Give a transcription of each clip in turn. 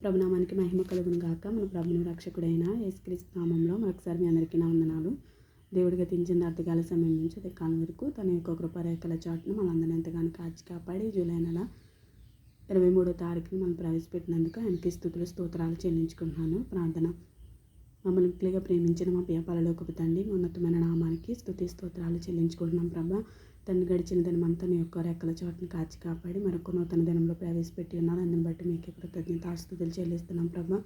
ప్రభునామానికి మహిమ కలుగును గాక. మన ప్రభుని రక్షకుడైన యేసుక్రీస్తు నామంలో మరొకసారి మీ అందరికీ నా వందనాలు. దేవుడు గతించిన అర్థకాల సమయం నుంచి అదే కాలం వరకు తన యొక్క కృపరేఖల చాటును మనందరిని ఎంతగానో కాచి కాపాడి జూలై నెల ఇరవై మూడో తారీఖున మనం ప్రవేశపెట్టినందుకు ఆయనకి స్థుతులు స్తోత్రాలు చెల్లించుకుంటున్నాను. ప్రార్థన. మమ్మల్ని మిక్కిలిగా ప్రేమించిన మా పియపాలలోకి తండ్రి ఉన్నతమైన నామానికి స్థుతి స్తోత్రాలు చెల్లించుకుంటున్నాం ప్రభా. తను గడిచిన దినమంతా నీ యొక్క రెక్కల చోటును కాచి కాపాడి మరొక నూతన దినంలో ప్రవేశపెట్టి ఉన్నారు. అందుని బట్టి మీకు కృతజ్ఞత ఆస్తుతులు చెల్లిస్తున్నాం ప్రభా.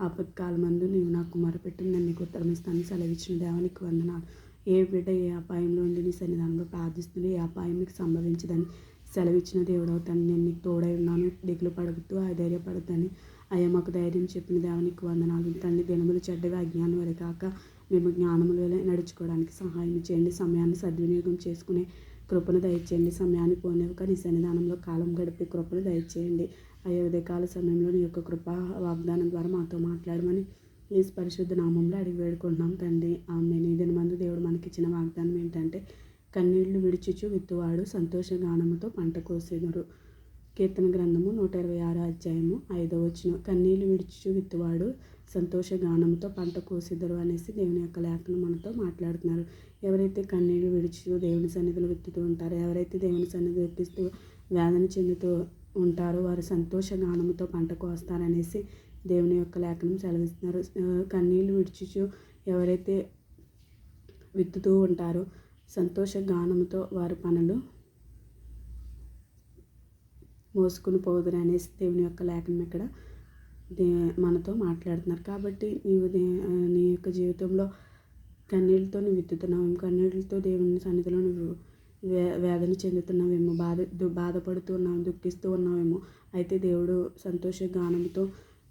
ఆపత్కాలమందు నీవు నాకు మొరపెట్టి నన్ను నీకు ఉత్తరం సెలవిచ్చిన దేవానికి వందనాలు. ఏ బిడ్డ ఏ అపాయంలో ఉండి నీ సన్నిధానంలో ప్రార్థిస్తుంది ఏ అపాయం మీకు సంభవించదని సెలవిచ్చిన దేవుడు అవుతాను నేను నీకు తోడై ఉన్నాను. దిగులు పడుగుతూ ధైర్యపడుతాను అయ్యా మాకు ధైర్యం చెప్పిన దేవునికి వందనాలు. తండ్రి దినములు చెడ్డగా అజ్ఞానం వరే కాక మేము జ్ఞానములు నడుచుకోవడానికి సహాయం చేయండి. సమయాన్ని సద్వినియోగం చేసుకునే కృపను దయచేయండి. సమయాన్ని పోనివ్వక నీ సన్నిధానంలో కాలం గడిపే కృపను దయచేయండి. అయ్యే ఉదయకాల సమయంలో నీ యొక్క కృప వాగ్దానం ద్వారా మాతో మాట్లాడమని ఈ పరిశుద్ధ నామంలో అడిగి వేడుకుంటున్నాం తండ్రి. ఆమె నీ మందు దేవుడు మనకిచ్చిన వాగ్దానం ఏంటంటే కన్నీళ్ళు విడిచిచు విత్తువాడు సంతోష గానముతో పంట కోసేదరు. కీర్తన గ్రంథము నూట ఇరవై ఆరు అధ్యాయము ఐదో వచ్చిన కన్నీళ్ళు విడిచిచు విత్తువాడు సంతోష గానంతో పంట కోసిద్దరు అనేసి దేవుని యొక్క లేఖనం మనతో మాట్లాడుతున్నారు. ఎవరైతే కన్నీళ్ళు విడిచుతూ దేవుని సన్నిధిలో విత్తుతూ ఉంటారో ఎవరైతే దేవుని సన్నిధి విత్తిస్తూ వేదన చెందుతూ ఉంటారో వారు సంతోష గానముతో పంట కోస్తారనేసి దేవుని యొక్క లేఖనం సెలవిస్తున్నారు. కన్నీళ్ళు విడిచుచు ఎవరైతే విత్తుతూ ఉంటారో సంతోష గానముతో వారి పనులు మోసుకుని పోదురు అనేసి దేవుని యొక్క లేఖనం ఇక్కడ దే మనతో మాట్లాడుతున్నారు. కాబట్టి నీవు దే నీ యొక్క జీవితంలో కన్నీళ్ళతో నువ్వు విత్తుతున్నావు. కన్నీళ్ళతో దేవుని సన్నిధిలో నువ్వు వే వేదన చెందుతున్నావేమో బాధ బాధపడుతూ ఉన్నావు దుఃఖిస్తూ ఉన్నావేమో. అయితే దేవుడు సంతోష గానంతో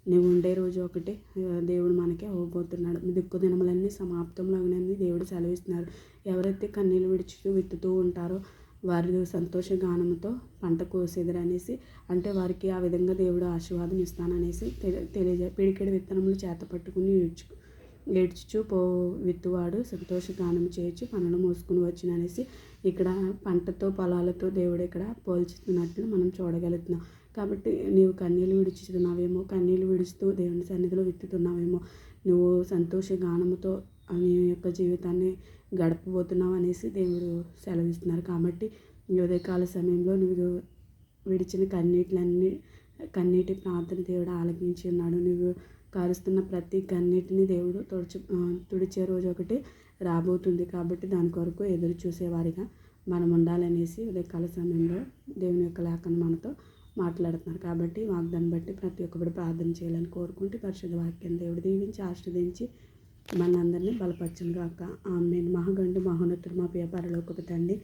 నువ్వు ఉండే రోజు ఒకటి. దేవుడు మనకి అవ్వబోతున్నాడు. దిక్కు దినములన్నీ సమాప్తంలో దేవుడు సెలవిస్తున్నారు. ఎవరైతే కన్నీళ్ళు విడిచి విత్తుతూ ఉంటారో వారి సంతోష గానంతో పంట కోసేదరు అనేసి అంటే వారికి ఆ విధంగా దేవుడు ఆశీర్వాదం ఇస్తాననేసి తెలియజే పిడికెడు విత్తనములు చేత పట్టుకుని ఏడ్చు ఏడ్చుచు పో విత్తువాడు సంతోష గానం చేయొచ్చు పనులు మోసుకుని వచ్చిన అనేసి ఇక్కడ పంటతో పొలాలతో దేవుడు ఇక్కడ పోల్చుతున్నట్లు మనం చూడగలుగుతున్నాం. కాబట్టి నీవు కన్నీళ్ళు విడుచుతున్నావేమో కన్నీళ్ళు విడుస్తూ దేవుని సన్నిధిలో విత్తుతున్నావేమో నువ్వు సంతోష గానముతో నీ యొక్క జీవితాన్ని గడపబోతున్నావు అనేసి దేవుడు సెలవిస్తున్నారు. కాబట్టి ఉదయకాల సమయంలో నువ్వు విడిచిన కన్నీటిలన్నీ కన్నీటి ప్రార్థన దేవుడు ఆలకించి ఉన్నాడు. నువ్వు కారుస్తున్న ప్రతి కన్నీటిని దేవుడు తుడిచి తుడిచే రోజు ఒకటి రాబోతుంది. కాబట్టి దాని కొరకు ఎదురు చూసేవారిగా మనం ఉండాలనేసి ఉదయకాల సమయంలో దేవుని యొక్క లేఖను మనతో మాట్లాడుతున్నారు. కాబట్టి వాగ్దాన్ని బట్టి ప్రతి ఒక్కరు ప్రార్థన చేయాలని కోరుకుంటూ పరిశుద్ధ వాక్యం దేవుడు దీవించి ఆశ్రదించి మనందరినీ బలపరచను గాక ఆమె మహాగండు మహోన్నతుడు మా వ్యాపారలోకి తండ్రి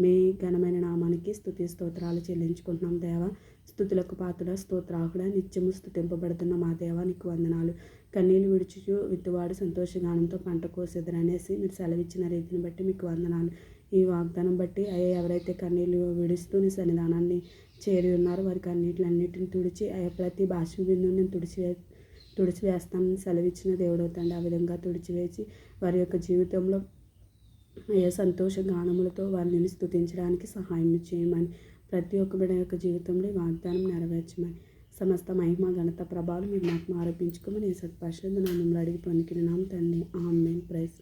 మీ ఘనమైన నామానికి స్థుతి స్తోత్రాలు చెల్లించుకుంటున్నాం దేవ. స్థుతులకు పాత్ర స్తోత్రాహుడ నిత్యము స్థుతింపబడుతున్న మా దేవ నీకు వందనాలు. కన్నీళ్ళు విడుచు విత్తువాడు సంతోషగానంతో పంట కోసెదరనేసి మీరు సెలవిచ్చిన రీతిని బట్టి మీకు వందనాలు. ఈ వాగ్దానం బట్టి అయ్యా ఎవరైతే కన్నీళ్ళు విడుస్తూ నీ సన్నిధానాన్ని చేరి ఉన్నారో వారికి అన్నిటిని తుడిచి అయ్యా ప్రతి భాష బిందుని తుడిచి తుడిచివేస్తానని సెలవిచ్చిన దేవుడు అవుతాడు ఆ విధంగా తుడిచివేసి వారి యొక్క జీవితంలో అయ్యా సంతోష గానములతో వారిని స్థుతించడానికి సహాయం చేయమని ప్రతి ఒక్క బిడ యొక్క జీవితంలో వాగ్దానం నెరవేర్చమని సమస్త మహిమ ఘనత ప్రభావం మీరు నాకు ఆరోపించుకోమని సత్పరిశుద్ధ నామంలో అడిగి పొందుకున్నాం తండ్రి. ఆమె ప్రైస్